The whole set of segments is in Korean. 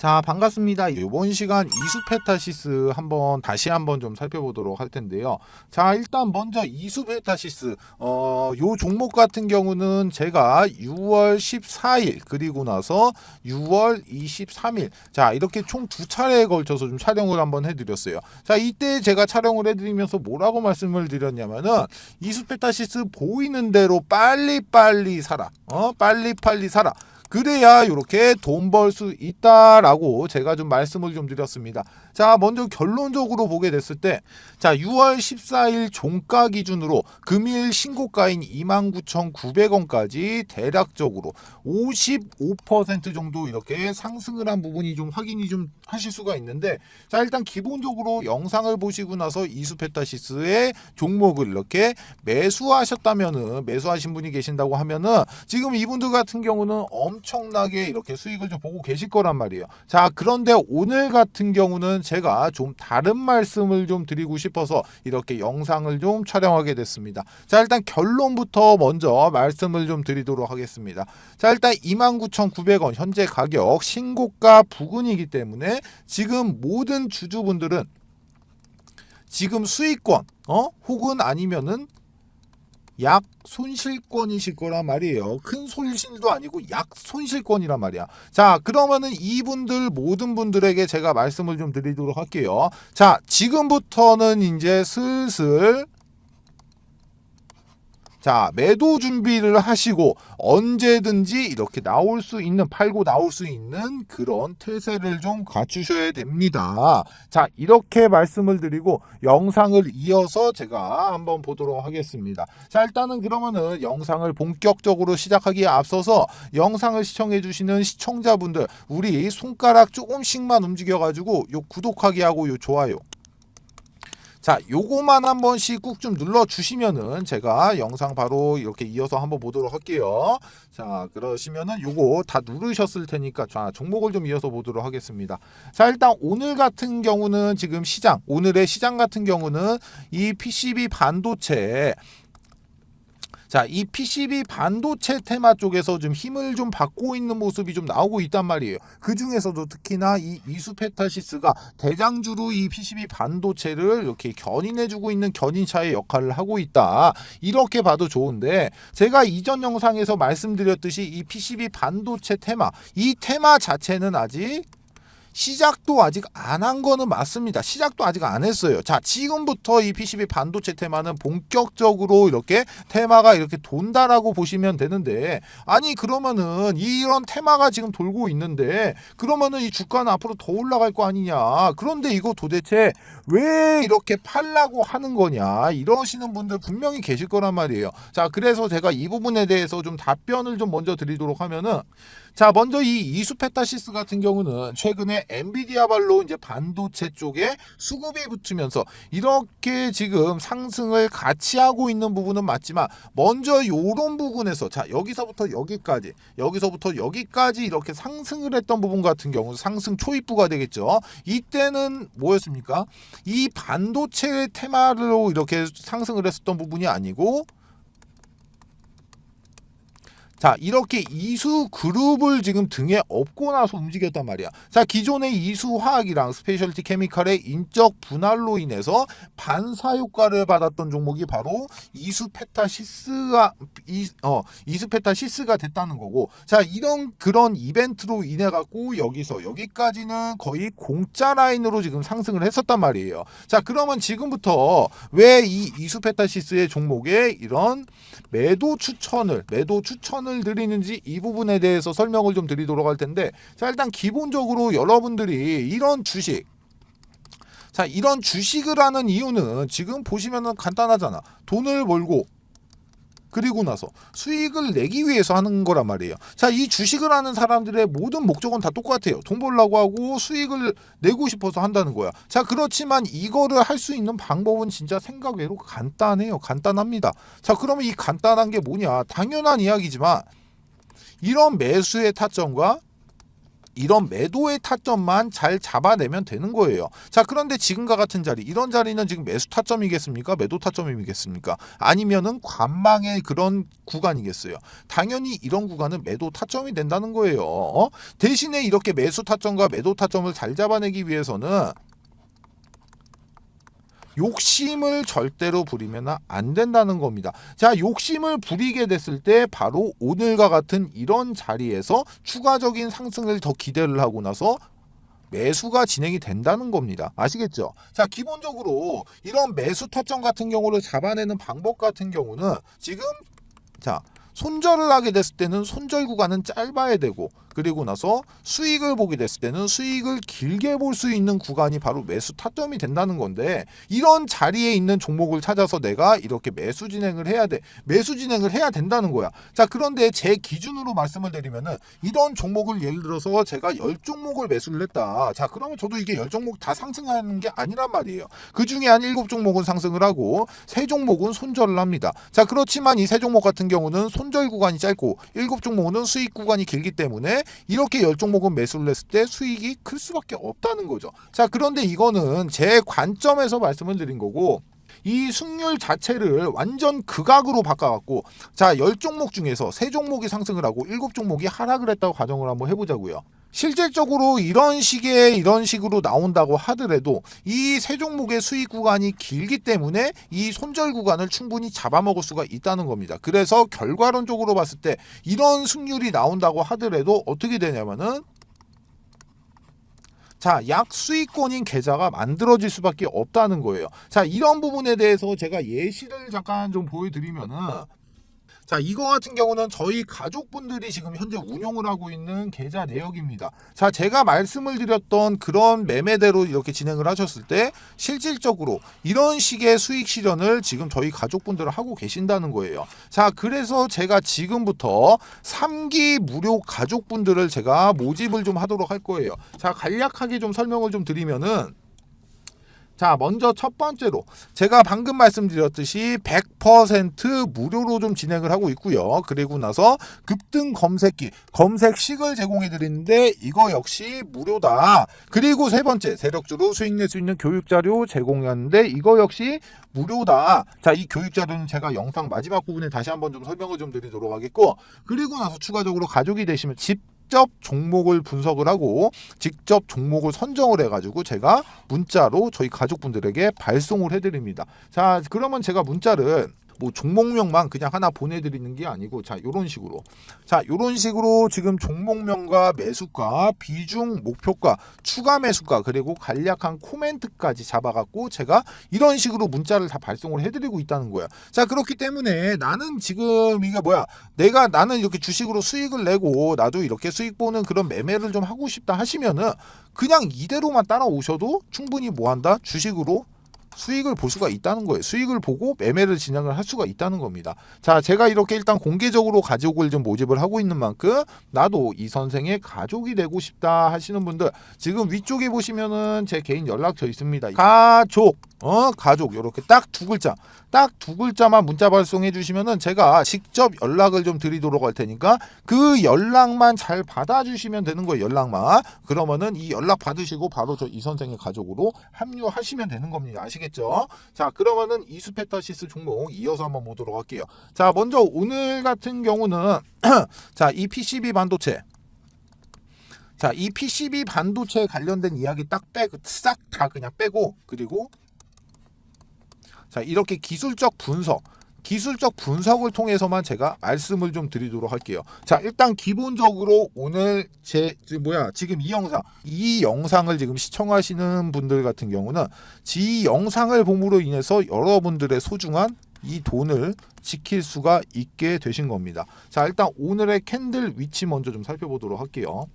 자 반갑습니다. 이번 시간 이수페타시스 한번 다시 한번 좀 살펴보도록 할 텐데요. 자 일단 먼저 이수페타시스 어 요 종목 같은 경우는 제가 6월 14일 그리고 나서 6월 23일 자 이렇게 총 두 차례에 걸쳐서 좀 촬영을 한번 해드렸어요. 자 이때 제가 촬영을 해드리면서 뭐라고 말씀을 드렸냐면은 이수페타시스 보이는 대로 빨리 빨리 사라. 어 빨리 빨리 사라. 그래야 이렇게 돈 벌 수 있다라고 제가 좀 말씀을 좀 드렸습니다. 자, 먼저 결론적으로 보게 됐을 때, 자, 6월 14일 종가 기준으로 금일 신고가인 29,900원까지 대략적으로 55% 정도 이렇게 상승을 한 부분이 좀 확인이 좀 하실 수가 있는데, 자, 일단 기본적으로 영상을 보시고 나서 이수페타시스의 종목을 이렇게 매수하셨다면은, 매수하신 분이 계신다고 하면은, 지금 이분들 같은 경우는 엄 청나게 이렇게 수익을 좀 보고 계실 거란 말이에요. 자, 그런데 오늘 같은 경우는 제가 좀 다른 말씀을 좀 드리고 싶어서 이렇게 영상을 좀 촬영하게 됐습니다. 자, 일단 결론부터 먼저 말씀을 좀 드리도록 하겠습니다. 자, 일단 29,900원 현재 가격 신고가 부근이기 때문에 지금 모든 주주분들은 지금 수익권 어 혹은 아니면은 약 손실권이실 거란 말이에요. 큰 손실도 아니고 약 손실권이란 말이야. 자, 그러면은 이분들 모든 분들에게 제가 말씀을 좀 드리도록 할게요. 자, 지금부터는 이제 슬슬 자, 매도 준비를 하시고 언제든지 이렇게 나올 수 있는 팔고 나올 수 있는 그런 태세를 좀 갖추셔야 됩니다. 자, 이렇게 말씀을 드리고 영상을 이어서 제가 한번 보도록 하겠습니다. 자, 일단은 그러면은 영상을 본격적으로 시작하기에 앞서서 영상을 시청해 주시는 시청자분들 우리 손가락 조금씩만 움직여 가지고 요 구독하기 하고 요 좋아요 자, 요거만 한 번씩 꾹 좀 눌러 주시면은 제가 영상 바로 이렇게 이어서 한번 보도록 할게요. 자, 그러시면은 요거 다 누르셨을 테니까 자, 종목을 좀 이어서 보도록 하겠습니다. 자, 일단 오늘 같은 경우는 지금 시장, 오늘의 시장 같은 경우는 이 PCB 반도체 자, 이 PCB 반도체 테마 쪽에서 좀 힘을 좀 받고 있는 모습이 좀 나오고 있단 말이에요. 그 중에서도 특히나 이 이수페타시스가 대장주로 이 PCB 반도체를 이렇게 견인해주고 있는 견인차의 역할을 하고 있다. 이렇게 봐도 좋은데 제가 이전 영상에서 말씀드렸듯이 이 PCB 반도체 테마, 이 테마 자체는 아직 시작도 아직 안 한 거는 맞습니다. 시작도 아직 안 했어요. 자, 지금부터 이 PCB 반도체 테마는 본격적으로 이렇게 테마가 이렇게 돈다라고 보시면 되는데 아니 그러면은 이런 테마가 지금 돌고 있는데 그러면은 이 주가는 앞으로 더 올라갈 거 아니냐. 그런데 이거 도대체 왜 이렇게 팔라고 하는 거냐. 이러시는 분들 분명히 계실 거란 말이에요. 자, 그래서 제가 이 부분에 대해서 좀 답변을 좀 먼저 드리도록 하면은 자, 먼저 이 이수페타시스 같은 경우는 최근에 엔비디아발로 이제 반도체 쪽에 수급이 붙으면서 이렇게 지금 상승을 같이 하고 있는 부분은 맞지만 먼저 요런 부분에서 자, 여기서부터 여기까지 여기서부터 여기까지 이렇게 상승을 했던 부분 같은 경우 상승 초입부가 되겠죠. 이때는 뭐였습니까? 이 반도체 테마로 이렇게 상승을 했었던 부분이 아니고 자 이렇게 이수 그룹을 지금 등에 업고 나서 움직였단 말이야. 자 기존의 이수 화학이랑 스페셜티 케미칼의 인적 분할로 인해서 반사 효과를 받았던 종목이 바로 이수 페타시스가 이, 어, 이수 페타시스가 됐다는 거고. 자 이런 그런 이벤트로 인해 갖고 여기서 여기까지는 거의 공짜 라인으로 지금 상승을 했었단 말이에요. 자 그러면 지금부터 왜 이 이수 페타시스의 종목에 이런 매도 추천을 매도 추천을 드리는지 이 부분에 대해서 설명을 좀 드리도록 할 텐데 자 일단 기본적으로 여러분들이 이런 주식 자 이런 주식을 하는 이유는 지금 보시면은 간단하잖아. 돈을 벌고 그리고 나서 수익을 내기 위해서 하는 거란 말이에요. 자, 이 주식을 하는 사람들의 모든 목적은 다 똑같아요. 돈 벌라고 하고 수익을 내고 싶어서 한다는 거야. 자, 그렇지만 이거를 할 수 있는 방법은 진짜 생각 외로 간단해요. 간단합니다. 자, 그러면 이 간단한 게 뭐냐? 당연한 이야기지만 이런 매수의 타점과 이런 매도의 타점만 잘 잡아내면 되는 거예요. 자, 그런데 지금과 같은 자리, 이런 자리는 지금 매수 타점이겠습니까? 매도 타점이겠습니까? 아니면은 관망의 그런 구간이겠어요. 당연히 이런 구간은 매도 타점이 된다는 거예요. 어? 대신에 이렇게 매수 타점과 매도 타점을 잘 잡아내기 위해서는 욕심을 절대로 부리면 안 된다는 겁니다. 자, 욕심을 부리게 됐을 때 바로 오늘과 같은 이런 자리에서 추가적인 상승을 더 기대를 하고 나서 매수가 진행이 된다는 겁니다. 아시겠죠? 자, 기본적으로 이런 매수 타점 같은 경우를 잡아내는 방법 같은 경우는 지금 자, 손절을 하게 됐을 때는 손절 구간은 짧아야 되고 그리고 나서 수익을 보게 됐을 때는 수익을 길게 볼 수 있는 구간이 바로 매수 타점이 된다는 건데 이런 자리에 있는 종목을 찾아서 내가 이렇게 매수 진행을 해야 돼 매수 진행을 해야 된다는 거야. 자 그런데 제 기준으로 말씀을 드리면은 이런 종목을 예를 들어서 제가 열 종목을 매수를 했다. 자 그러면 저도 이게 열 종목 다 상승하는 게 아니란 말이에요. 그 중에 한 일곱 종목은 상승을 하고 세 종목은 손절을 합니다. 자 그렇지만 이 세 종목 같은 경우는 손절 구간이 짧고 일곱 종목은 수익 구간이 길기 때문에 이렇게 열 종목은 매수를 했을 때 수익이 클 수밖에 없다는 거죠. 자, 그런데 이거는 제 관점에서 말씀을 드린 거고 이 승률 자체를 완전 극악으로 바꿔갖고 자, 열 종목 중에서 세 종목이 상승을 하고 일곱 종목이 하락을 했다고 가정을 한번 해보자고요. 실질적으로 이런 식의 이런 식으로 나온다고 하더라도 이 세 종목의 수익 구간이 길기 때문에 이 손절 구간을 충분히 잡아먹을 수가 있다는 겁니다. 그래서 결과론적으로 봤을 때 이런 승률이 나온다고 하더라도 어떻게 되냐면은 자, 약 수익권인 계좌가 만들어질 수밖에 없다는 거예요. 자, 이런 부분에 대해서 제가 예시를 잠깐 좀 보여드리면은 자, 이거 같은 경우는 저희 가족분들이 지금 현재 운용을 하고 있는 계좌 내역입니다. 자, 제가 말씀을 드렸던 그런 매매대로 이렇게 진행을 하셨을 때 실질적으로 이런 식의 수익 실현을 지금 저희 가족분들은 하고 계신다는 거예요. 자, 그래서 제가 지금부터 3기 무료 가족분들을 제가 모집을 좀 하도록 할 거예요. 자, 간략하게 좀 설명을 좀 드리면은 자, 먼저 첫 번째로 제가 방금 말씀드렸듯이 100% 무료로 좀 진행을 하고 있고요. 그리고 나서 급등 검색기, 검색식을 제공해 드리는데 이거 역시 무료다. 그리고 세 번째, 세력주로 수익 낼 수 있는 교육 자료 제공하는데 이거 역시 무료다. 자, 이 교육 자료는 제가 영상 마지막 부분에 다시 한번 좀 설명을 좀 드리도록 하겠고 그리고 나서 추가적으로 가족이 되시면 집 직접 종목을 분석을 하고 직접 종목을 선정을 해가지고 제가 문자로 저희 가족분들에게 발송을 해드립니다. 자, 그러면 제가 문자를 뭐 종목명만 그냥 하나 보내드리는 게 아니고 자 요런 식으로. 자 요런 식으로 지금 종목명과 매수가 비중 목표가 추가 매수가 그리고 간략한 코멘트까지 잡아갖고 제가 이런 식으로 문자를 다 발송을 해드리고 있다는 거야 자 그렇기 때문에 나는 지금 이게 뭐야? 내가 나는 이렇게 주식으로 수익을 내고 나도 이렇게 수익 보는 그런 매매를 좀 하고 싶다 하시면은 그냥 이대로만 따라오셔도 충분히 뭐한다? 주식으로 수익을 볼 수가 있다는 거예요. 수익을 보고 매매를 진행을 할 수가 있다는 겁니다. 자, 제가 이렇게 일단 공개적으로 가족을 좀 모집을 하고 있는 만큼 나도 이 선생의 가족이 되고 싶다 하시는 분들 지금 위쪽에 보시면은 제 개인 연락처 있습니다. 가족 어 가족 이렇게 딱 두 글자 딱 두 글자만 문자 발송해 주시면은 제가 직접 연락을 좀 드리도록 할 테니까 그 연락만 잘 받아주시면 되는 거예요 연락만 그러면은 이 연락 받으시고 바로 저 이 선생의 가족으로 합류하시면 되는 겁니다 아시 겠죠? 자 그러면은 이수페타시스 종목 이어서 한번 보도록 할게요. 자 먼저 오늘 같은 경우는 자 이 PCB 반도체. 자, 이 PCB 반도체 관련된 이야기 딱 빼고 싹 다 그냥 빼고 그리고 자, 이렇게 기술적 분석 기술적 분석을 통해서만 제가 말씀을 좀 드리도록 할게요. 자, 일단 기본적으로 오늘 제 뭐야? 지금 이 영상 이 영상을 지금 시청하시는 분들 같은 경우는 이 영상을 봄으로 인해서 여러분들의 소중한 이 돈을 지킬 수가 있게 되신 겁니다. 자, 일단 오늘의 캔들 위치 먼저 좀 살펴보도록 할게요.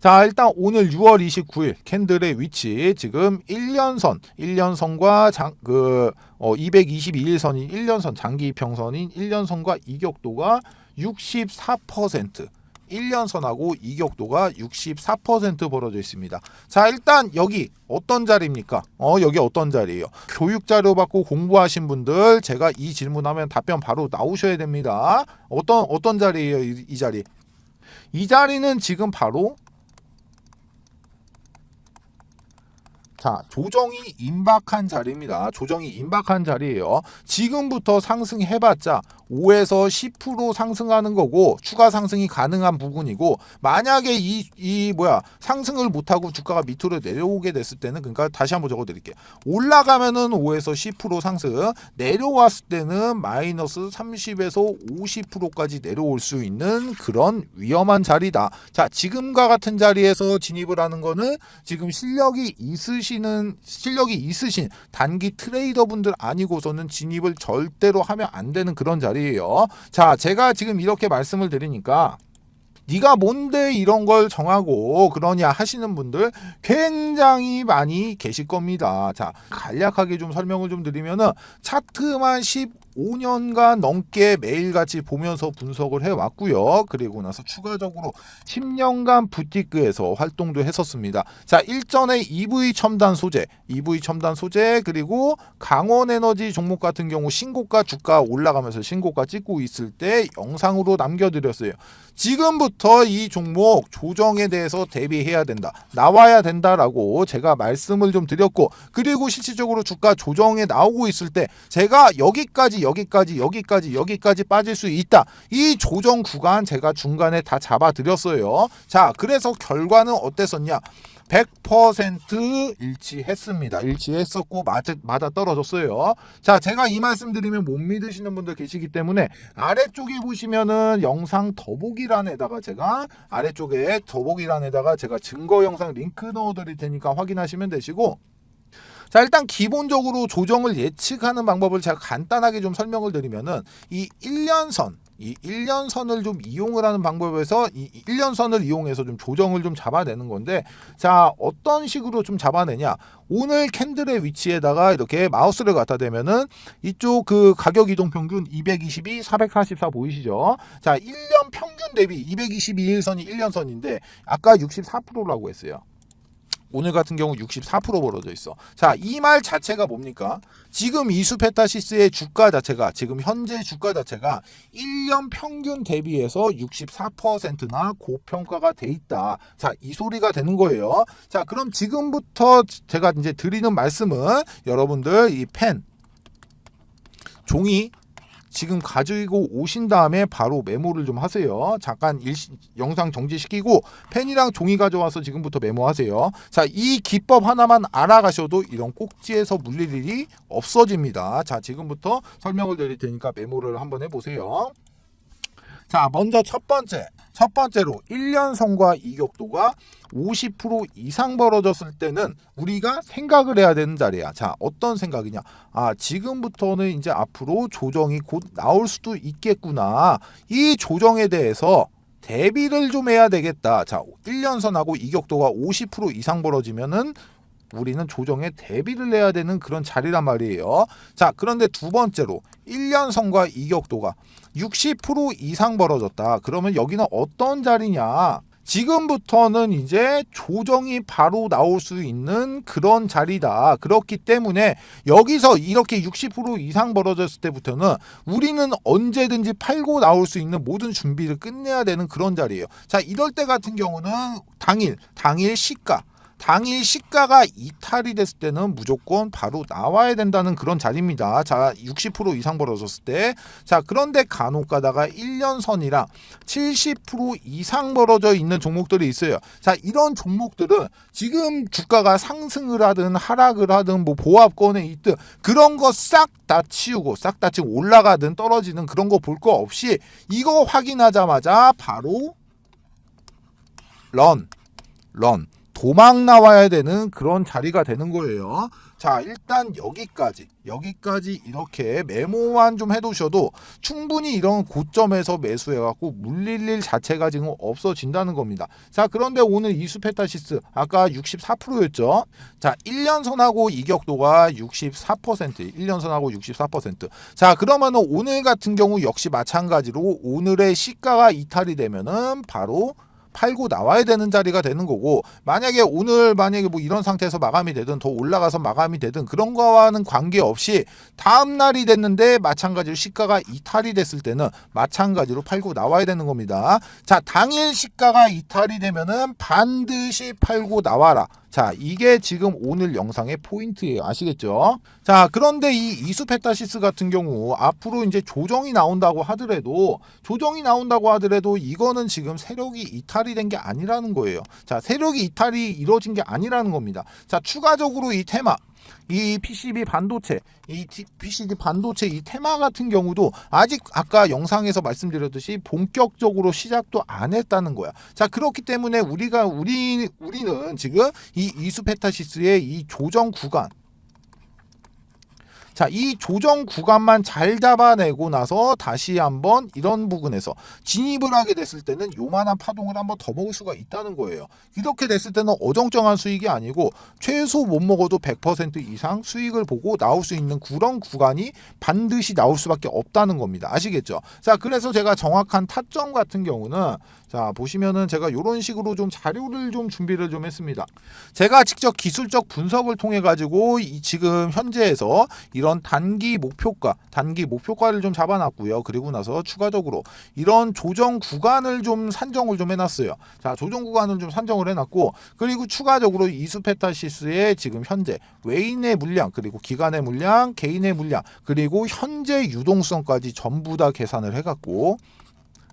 자, 일단 오늘 6월 29일 캔들의 위치 지금 1년선, 1년선과 장, 그, 어, 222일선인 1년선, 장기 이평선인 1년선과 이격도가 64%. 1년선하고 이격도가 64% 벌어져 있습니다. 자, 일단 여기 어떤 자리입니까? 어, 여기 어떤 자리예요? 교육 자료 받고 공부하신 분들 제가 이 질문하면 답변 바로 나오셔야 됩니다. 어떤 어떤 자리예요, 이, 이 자리? 이 자리는 지금 바로 자, 조정이 임박한 자리입니다. 조정이 임박한 자리예요. 지금부터 상승해봤자 5에서 10% 상승하는 거고 추가 상승이 가능한 부분이고 만약에 이, 이 뭐야 상승을 못하고 주가가 밑으로 내려오게 됐을 때는 그러니까 다시 한번 적어드릴게요. 올라가면은 5에서 10% 상승 내려왔을 때는 마이너스 30에서 50%까지 내려올 수 있는 그런 위험한 자리다. 자, 지금과 같은 자리에서 진입을 하는 거는 지금 실력이 있으 시는 실력이 있으신 단기 트레이더 분들 아니고서는 진입을 절대로 하면 안 되는 그런 자리예요. 자, 제가 지금 이렇게 말씀을 드리니까 네가 뭔데 이런 걸 정하고 그러냐 하시는 분들 굉장히 많이 계실 겁니다. 자, 간략하게 좀 설명을 좀 드리면은 차트만 15년간 넘게 매일같이 보면서 분석을 해 왔고요. 그리고 나서 추가적으로 10년간 부티크에서 활동도 했었습니다. 자, 일전에 EV 첨단 소재, EV 첨단 소재 그리고 강원 에너지 종목 같은 경우 신고가 주가 올라가면서 신고가 찍고 있을 때 영상으로 남겨 드렸어요. 지금부터 이 종목 조정에 대해서 대비해야 된다. 나와야 된다라고 제가 말씀을 좀 드렸고 그리고 실질적으로 주가 조정에 나오고 있을 때 제가 여기까지 여기까지 여기까지 여기까지 빠질 수 있다. 이 조정 구간 제가 중간에 다 잡아 드렸어요. 자, 그래서 결과는 어땠었냐? 100% 일치했습니다. 일치했었고 맞아, 맞아 떨어졌어요. 자, 제가 이 말씀 드리면 못 믿으시는 분들 계시기 때문에 아래쪽에 보시면은 영상 더보기란에다가 제가 아래쪽에 더보기란에다가 제가 증거 영상 링크 넣어 드릴 테니까 확인하시면 되시고 자 일단 기본적으로 조정을 예측하는 방법을 제가 간단하게 좀 설명을 드리면은 이 1년선 이 1년선을 좀 이용을 하는 방법에서 이 1년선을 이용해서 좀 조정을 좀 잡아내는 건데 자 어떤 식으로 좀 잡아내냐 오늘 캔들의 위치에다가 이렇게 마우스를 갖다 대면은 이쪽 그 가격 이동 평균 222, 444 보이시죠? 자 1년 평균 대비 222일선이 1년선인데 아까 64%라고 했어요. 오늘 같은 경우 64% 벌어져 있어. 자, 이 말 자체가 뭡니까? 지금 이수페타시스의 주가 자체가 지금 현재 주가 자체가 1년 평균 대비해서 64%나 고평가가 돼 있다. 자, 이 소리가 되는 거예요. 자, 그럼 지금부터 제가 이제 드리는 말씀은 여러분들 이 펜 종이 지금 가지고 오신 다음에 바로 메모를 좀 하세요. 잠깐 일시, 영상 정지시키고 펜이랑 종이 가져와서 지금부터 메모하세요. 자, 이 기법 하나만 알아가셔도 이런 꼭지에서 물릴 일이 없어집니다. 자, 지금부터 설명을 드릴 테니까 메모를 한번 해보세요. 자, 먼저 첫 번째. 첫 번째로 1년 선과 이격도가 50% 이상 벌어졌을 때는 우리가 생각을 해야 되는 자리야. 자, 어떤 생각이냐? 아, 지금부터는 이제 앞으로 조정이 곧 나올 수도 있겠구나. 이 조정에 대해서 대비를 좀 해야 되겠다. 자, 1년선하고 이격도가 50% 이상 벌어지면은 우리는 조정에 대비를 해야 되는 그런 자리란 말이에요. 자, 그런데 두 번째로 1년선과 이격도가 60% 이상 벌어졌다. 그러면 여기는 어떤 자리냐? 지금부터는 이제 조정이 바로 나올 수 있는 그런 자리다. 그렇기 때문에 여기서 이렇게 60% 이상 벌어졌을 때부터는 우리는 언제든지 팔고 나올 수 있는 모든 준비를 끝내야 되는 그런 자리예요. 자, 이럴 때 같은 경우는 당일, 당일 시가, 당일 시가가 이탈이 됐을 때는 무조건 바로 나와야 된다는 그런 자리입니다. 자, 60% 이상 벌어졌을 때. 자, 그런데 간혹 가다가 1년 선이랑 70% 이상 벌어져 있는 종목들이 있어요. 자, 이런 종목들은 지금 주가가 상승을 하든 하락을 하든 뭐 보합권에 있든 그런 거 싹 다 치우고 싹다 치고 올라가든 떨어지는 그런 거 볼 거 없이 이거 확인하자마자 바로 런, 런. 도망 나와야 되는 그런 자리가 되는 거예요. 자, 일단 여기까지, 여기까지 이렇게 메모만 좀 해두셔도 충분히 이런 고점에서 매수해갖고 물릴 일 자체가 지금 없어진다는 겁니다. 자, 그런데 오늘 이수페타시스 아까 64%였죠. 자, 1년선하고 이격도가 64%, 1년선하고 64%. 자, 그러면은 오늘 같은 경우 역시 마찬가지로 오늘의 시가가 이탈이 되면은 바로 팔고 나와야 되는 자리가 되는 거고 만약에 오늘 만약에 뭐 이런 상태에서 마감이 되든 더 올라가서 마감이 되든 그런 거와는 관계없이 다음 날이 됐는데 마찬가지로 시가가 이탈이 됐을 때는 마찬가지로 팔고 나와야 되는 겁니다. 자, 당일 시가가 이탈이 되면은 반드시 팔고 나와라. 자, 이게 지금 오늘 영상의 포인트예요. 아시겠죠? 자, 그런데 이 이수페타시스 같은 경우 앞으로 이제 조정이 나온다고 하더라도 조정이 나온다고 하더라도 이거는 지금 세력이 이탈이 된 게 아니라는 거예요. 자, 세력이 이탈이 이루어진 게 아니라는 겁니다. 자, 추가적으로 이 테마 이 PCB 반도체, 이 PCB 반도체 이 테마 같은 경우도 아직 아까 영상에서 말씀드렸듯이 본격적으로 시작도 안 했다는 거야. 자 그렇기 때문에 우리가 우리 우리는 지금 이 이수페타시스의 이 조정 구간 자, 이 조정 구간만 잘 잡아내고 나서 다시 한번 이런 부분에서 진입을 하게 됐을 때는 요만한 파동을 한번 더 먹을 수가 있다는 거예요. 이렇게 됐을 때는 어정쩡한 수익이 아니고 최소 못 먹어도 100% 이상 수익을 보고 나올 수 있는 그런 구간이 반드시 나올 수밖에 없다는 겁니다. 아시겠죠? 자, 그래서 제가 정확한 타점 같은 경우는 자, 보시면은 제가 이런 식으로 좀 자료를 좀 준비를 좀 했습니다. 제가 직접 기술적 분석을 통해 가지고 이 지금 현재에서 이런 단기 목표가, 단기 목표가를 좀 잡아놨고요. 그리고 나서 추가적으로 이런 조정 구간을 좀 산정을 좀 해놨어요. 자, 조정 구간을 좀 산정을 해놨고, 그리고 추가적으로 이수페타시스의 지금 현재 외인의 물량, 그리고 기간의 물량, 개인의 물량, 그리고 현재 유동성까지 전부 다 계산을 해갖고.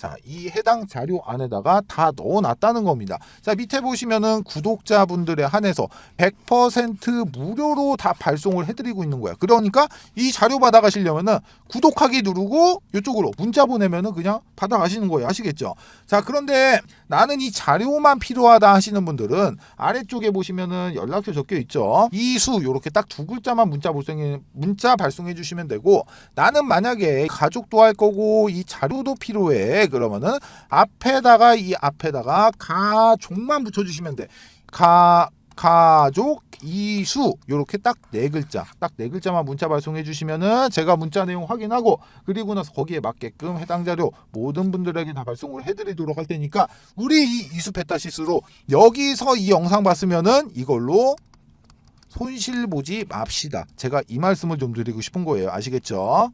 자, 이 해당 자료 안에다가 다 넣어놨다는 겁니다. 자, 밑에 보시면은 구독자분들에 한해서 100% 무료로 다 발송을 해드리고 있는 거야. 그러니까 이 자료 받아가시려면은 구독하기 누르고 이쪽으로 문자 보내면은 그냥 받아가시는 거예요. 아시겠죠? 자, 그런데 나는 이 자료만 필요하다 하시는 분들은 아래쪽에 보시면은 연락처 적혀 있죠. 이수 요렇게 딱 두 글자만 문자 발송해 문자 발송해 주시면 되고 나는 만약에 가족도 할 거고 이 자료도 필요해 그러면은 앞에다가 이 앞에다가 가족만 붙여 주시면 돼. 가 가족 이수 요렇게 딱 네 글자 딱 네 글자만 문자 발송해 주시면은 제가 문자 내용 확인하고 그리고 나서 거기에 맞게끔 해당 자료 모든 분들에게 다 발송을 해드리도록 할 테니까 우리 이 이수페타시스로 여기서 이 영상 봤으면은 이걸로 손실 보지 맙시다. 제가 이 말씀을 좀 드리고 싶은 거예요. 아시겠죠?